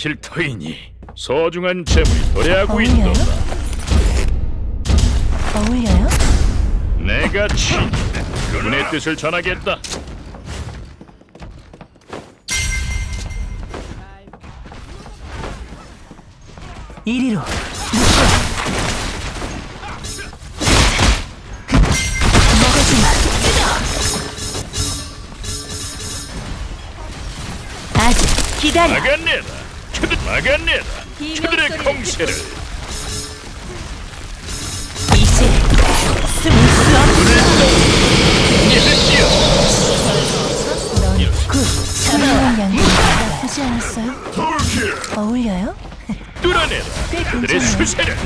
지킬 터이니 소중한 재물이 도래하고 어울려요? 있도다. 어울려요? 내가 친 그분의 뜻을 전하겠다. 이리로 먹어주마 아직 기다려 막아내라. 그들 막아내라. 그들의 공세를 이제 숨을 수굿 사나운 양이 나쁘지 않았어요? 어울려요? 뚫어내라. 꽤 그들의 괜찮아요 수세를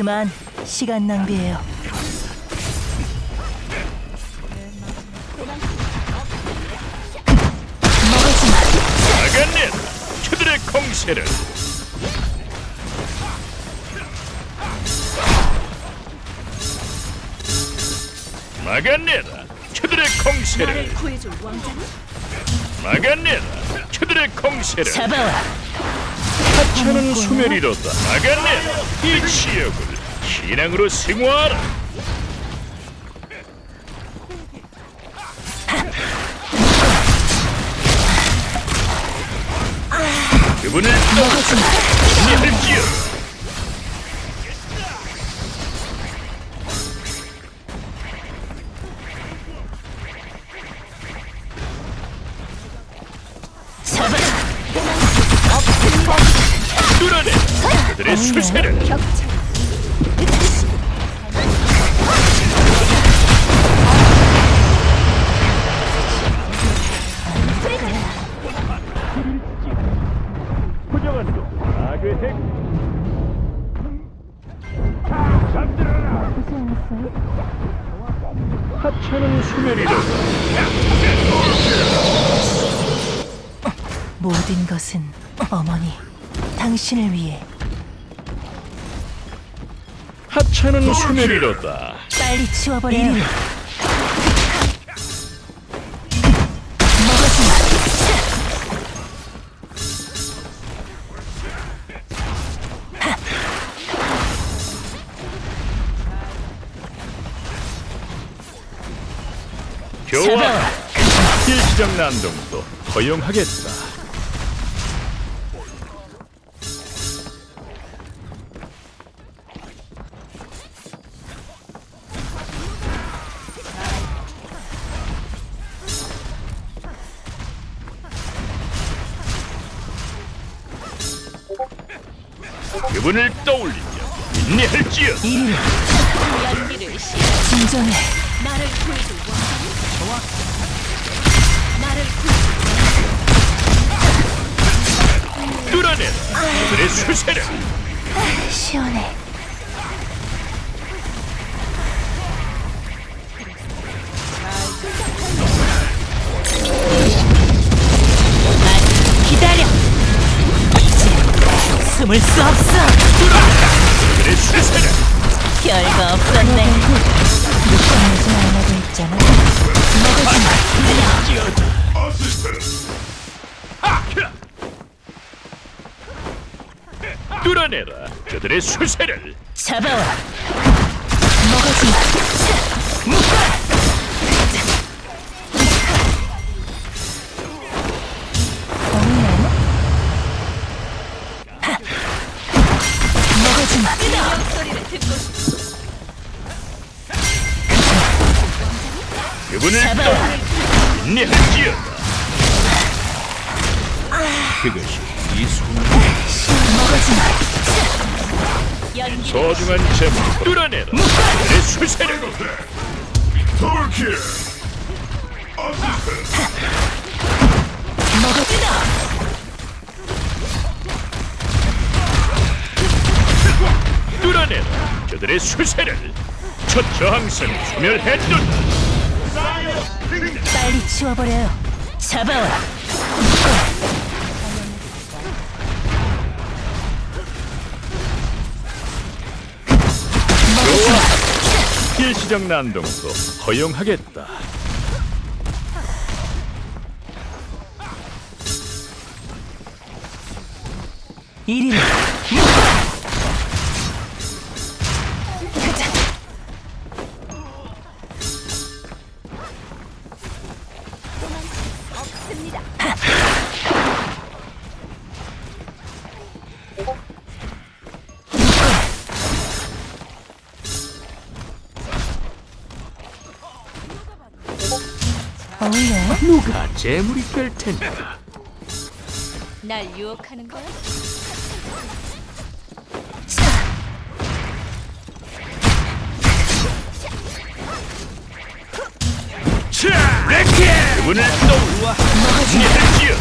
그만 시간 낭비해요 막아내라. 그들의 공세를 막아내라. 그들의 공세를 구해줄 왕자는? 막아내라. 그들의 공세를 잡아와 하찮은 수멸이로다. 막아내라. 이 지역을 신앙으로 승화하라. 그분을 먹어주마 승리할지어. 것은 어머니 당신을 위해. 하찮은 수면이로다. 빨리 치워버려요. 교화 일시적 난동도 허용하겠다 그분을 떠올리며 인내할지어 이리로 연기를 시 진정해. 나를 구해줄 왕자는 나를 구해줄 뚫어내라. 그들의 수세를. 시원해 숨을 수 없어. 별거 없었네 말라고 했잖아 먹어주마 뚫어내라. 그들의 수세를 잡아와. 먹어주마 어 내할지어 그것이 이 연기 소중한 재물 뚫어내라. 그들의 수세를 먹어주마 뚫어내라. 그들의 수세를 첫 저항선을 소멸해둔다 빨리 치워버려요 잡아와. 일시적 난동도 허용하겠다. 이리로. 어울려요? 누가 재물이 될 텐가? 날 유혹하는 거야? 차! 레키! 그분을 떠올라 니들지어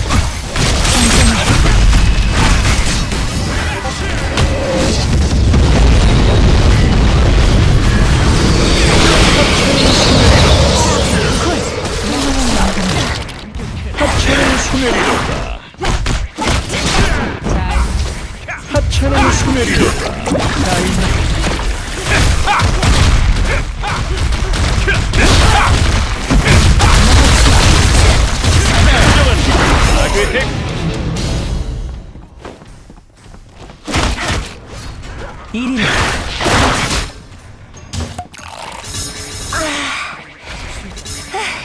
하찮은 소멸이로다 하찮은 소멸이로다 악의 핵 이리로.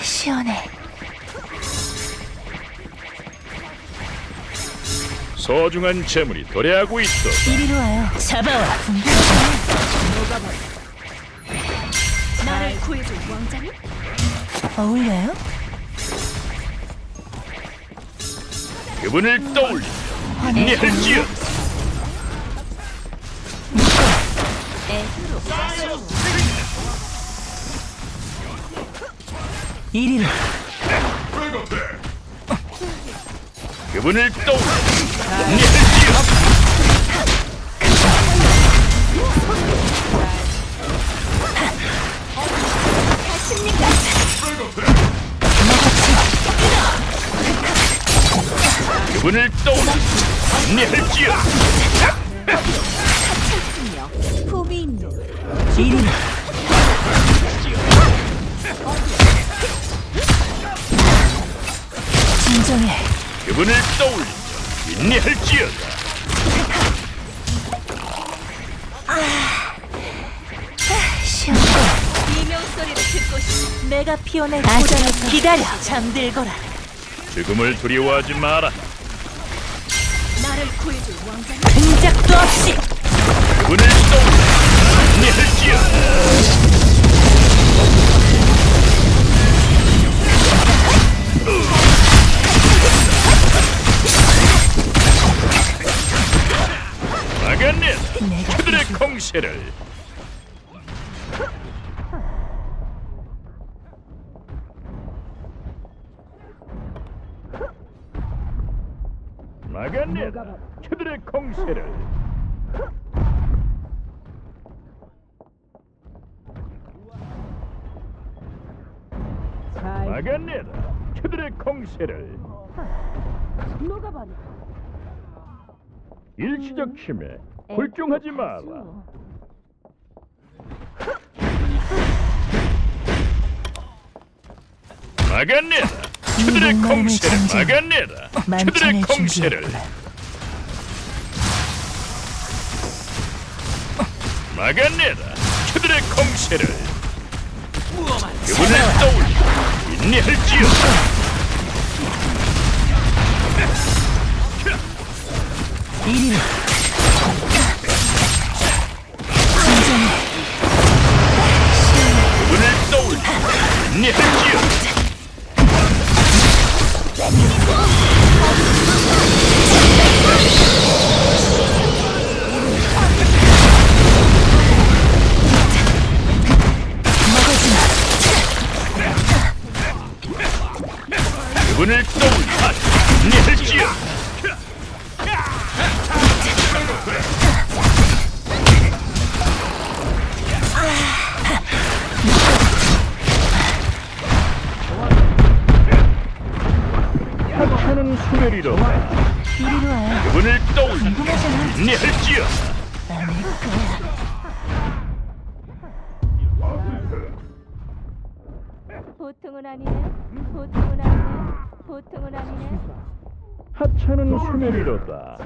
시원해. 소중한 재물이 도래하고 있어 이리로 와요. 잡아와. 나를 구해줄 왕자님? 어울려요? 그분을 떠올리며 인내할지어 애교로 이리로. 떠올리며 인내할지어 품이 있는 이리로. 진정해. 그분을 떠올리며 인내할지어다 시원해. 비명 소리를 듣고 싶. 내가 피어낼 아직 기다려. 잠들거라. 죽음을 두려워하지 마라 나를 구해줄 왕자님? 흔적도 없이. 그분을 떠올리며 인내할지어다 공세를. 막아내 그들의 공세를. 막아내라 그들의 공세를. 일시적 힘에 굴종하지 마라 막아내라 그들의 공세를. 막아내라 그들의 공세를 준비했구나. 막아내라 그들의 공세를 그분을 떠올리 인내할지어 이리로. 진정해. 그분을 떠올리 인내할지어 먹 분을 떠올리 인내할지어 하찮은 소멸이로다 이리로 와요. 그분을 떠올려 궁금하잖아. 인내할지어 보통은 아니네. 보통은 아니네. 보통은 아니네. 하찮은 소멸이로다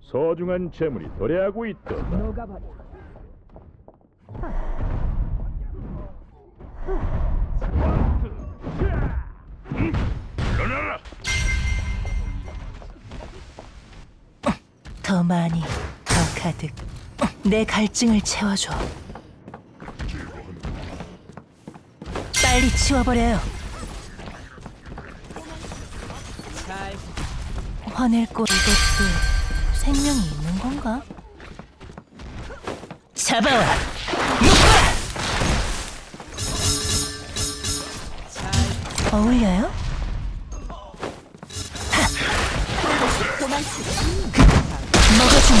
소중한 재물이 도래하고 있도다 일어나라 많이, 더 가득. 내 갈증을 채워줘. 빨리 치워버려요. 화낼 거 이것도 생명이 있는 건가? 잡아와! 어울려요? 먹어주마!